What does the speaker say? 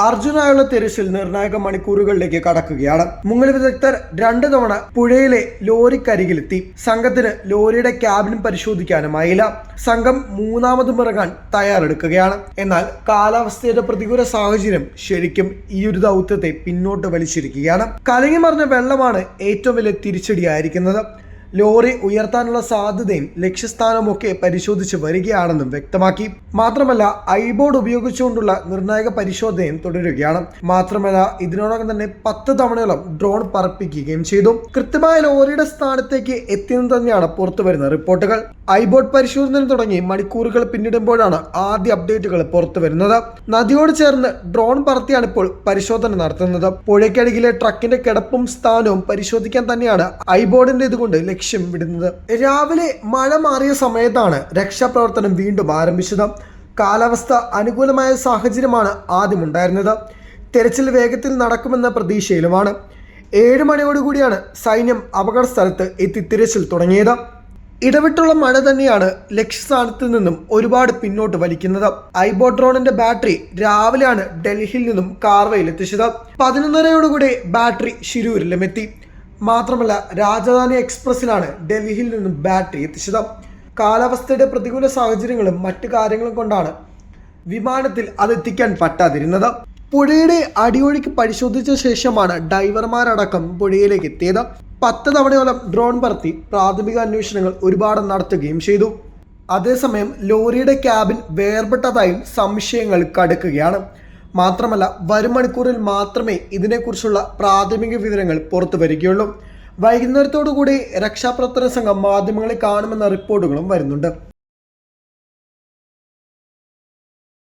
അർജുനായുള്ള തിരച്ചിൽ നിർണായക മണിക്കൂറുകളിലേക്ക് കടക്കുകയാണ്. മുങ്ങൽ വിദഗ്ധർ രണ്ടു തവണ പുഴയിലെ ലോറിക്കരികിലെത്തി. സംഘത്തിന് ലോറിയുടെ ക്യാബിനും പരിശോധിക്കാനുമായില്ല. സംഘം മൂന്നാമതും ഇറങ്ങാൻ തയ്യാറെടുക്കുകയാണ്. എന്നാൽ കാലാവസ്ഥയുടെ പ്രതികൂല സാഹചര്യം ശരിക്കും ഈ ഒരു ദൗത്യത്തെ പിന്നോട്ട് വലിച്ചിരിക്കുകയാണ്. കലങ്ങി മറിഞ്ഞ വെള്ളമാണ് ഏറ്റവും വലിയ തിരിച്ചടിയായിരിക്കുന്നത്. ലോറി ഉയർത്താനുള്ള സാധ്യതയും ലക്ഷ്യസ്ഥാനമൊക്കെ പരിശോധിച്ച് വരികയാണെന്നും വ്യക്തമാക്കി. മാത്രമല്ല ഐബോർഡ് ഉപയോഗിച്ചുകൊണ്ടുള്ള നിർണായക പരിശോധനയും തുടരുകയാണ്. മാത്രമല്ല ഇതിനോടകം തന്നെ പത്ത് തവണയോളം ഡ്രോൺ പറപ്പിക്കുകയും ചെയ്തു. കൃത്യമായ ലോറിയുടെ സ്ഥാനത്തേക്ക് എത്തിയെന്ന് തന്നെയാണ് പുറത്തുവരുന്ന റിപ്പോർട്ടുകൾ. ഐബോർഡ് പരിശോധന തുടങ്ങി മണിക്കൂറുകൾ പിന്നിടുമ്പോഴാണ് ആദ്യ അപ്ഡേറ്റുകൾ പുറത്തു വരുന്നത് നദിയോട് ചേർന്ന് ഡ്രോൺ പറത്തിയാണ് ഇപ്പോൾ പരിശോധന നടത്തുന്നത്. പുഴയ്ക്കടികിലെ ട്രക്കിന്റെ കിടപ്പും സ്ഥാനവും പരിശോധിക്കാൻ തന്നെയാണ് ഐബോർഡിന്റെ ഇതുകൊണ്ട് ലക്ഷ്യം വിടുന്നത് രാവിലെ മഴ മാറിയ സമയത്താണ് രക്ഷാപ്രവർത്തനം വീണ്ടും ആരംഭിച്ചത്. കാലാവസ്ഥ അനുകൂലമായ സാഹചര്യമാണ് ആദ്യം ഉണ്ടായിരുന്നത് തെരച്ചിൽ വേഗത്തിൽ നടക്കുമെന്ന പ്രതീക്ഷയിലുമാണ്. ഏഴ് മണിയോടുകൂടിയാണ് സൈന്യം അപകട സ്ഥലത്ത് എത്തി തിരച്ചിൽ തുടങ്ങിയത്. ഇടവിട്ടുള്ള മഴ തന്നെയാണ് ലക്ഷ്യസ്ഥാനത്ത് നിന്നും ഒരുപാട് പിന്നോട്ട് വലിക്കുന്നത്. ഐബോ ഡ്രോണിന്റെ ബാറ്ററി രാവിലെയാണ് ഡൽഹിയിൽ നിന്നും കാർവയിൽ എത്തിച്ചത്. പതിനൊന്നരയോടുകൂടി ബാറ്ററി ശിരൂരിലും എത്തി. മാത്രമല്ല രാജധാനി എക്സ്പ്രസ്സിലാണ് ഡൽഹിയിൽ നിന്നും ബാറ്ററി എത്തിച്ചത്. കാലാവസ്ഥയുടെ പ്രതികൂല സാഹചര്യങ്ങളും മറ്റു കാര്യങ്ങളും കൊണ്ടാണ് വിമാനത്തിൽ അതെത്തിക്കാൻ പറ്റാതിരുന്നത്. പുഴയുടെ അടിയൊഴുക്ക് പരിശോധിച്ച ശേഷമാണ് ഡൈവർമാരടക്കം പുഴയിലേക്ക് എത്തിയത്. പത്ത് തവണയോളം ഡ്രോൺ പറത്തി പ്രാഥമിക അന്വേഷണങ്ങൾ ഒരുപാട് നടത്തുകയും ചെയ്തു. അതേസമയം ലോറിയുടെ ക്യാബിൻ വേർപെട്ടതായും സംശയങ്ങൾ കടുക്കുകയാണ്. മാത്രമല്ല വരും മണിക്കൂറിൽ മാത്രമേ ഇതിനെക്കുറിച്ചുള്ള പ്രാഥമിക വിവരങ്ങൾ പുറത്തു വരികയുള്ളൂ. വൈകുന്നേരത്തോടുകൂടി രക്ഷാപ്രവർത്തന സംഘം മാധ്യമങ്ങളെ കാണുമെന്ന റിപ്പോർട്ടുകളും വരുന്നുണ്ട്.